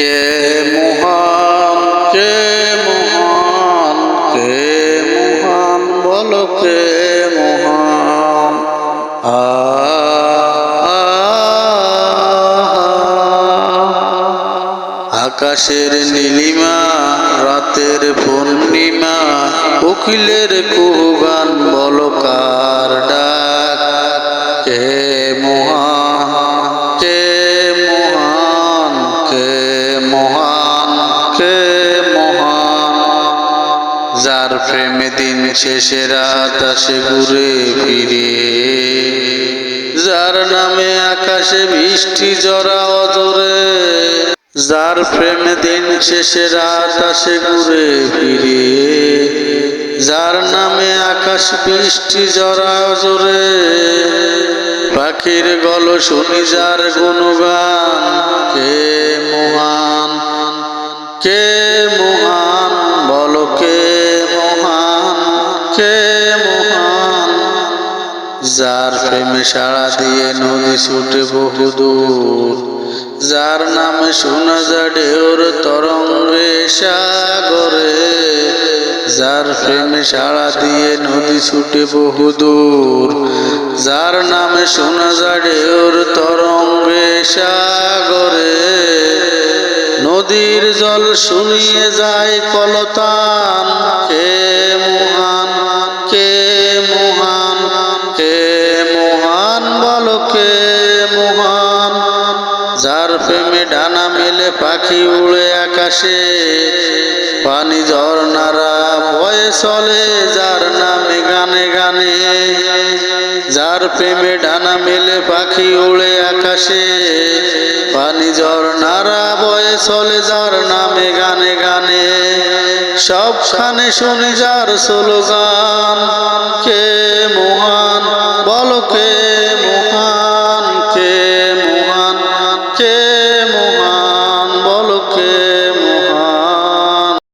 কে মহান কে মহান কে মহান বলো কে মহান আকাশের নীলিমা, রাতের পূর্ণিমা উকিলের কুগান যার প্রেমে দিন শেষে রাত আসে ঘুরে ফিরে। যার নামে আকাশে বৃষ্টি জরা অজরে, যার প্রেমে দিন শেষে রাত আসে ঘুরে ফিরে। যার নামে আকাশ বৃষ্টি জরা অজরে, পাখির গল শুনি যার গুণগান কে মহান মহান। যার প্রেমে সাড়া দিয়ে নদী ছুটে বহুদূর যার নামে শোনা যায় ঢেউর তরঙ্গে সাগরে। যার প্রেমে সাড়া দিয়ে নদী ছুটে বহুদূর যার নামে শোনা যায় ঢেউর তরঙ্গে সাগরে। নদীর জল শুনিয়ে যায় কলতান। কে প্রেমে ডানা মেলে পাখি উড়ে আকাশে। পানি ঝর্ণারা ভয়ে চলে যার নামে গানে গানে। যার প্রেমে ডানা মেলে পাখি উড়ে আকাশে। পানি ঝর্ণারা বয়ে চলে যার নামে গানে গানে। সব সবখানে শুনি যার স্লোগান, কে মহান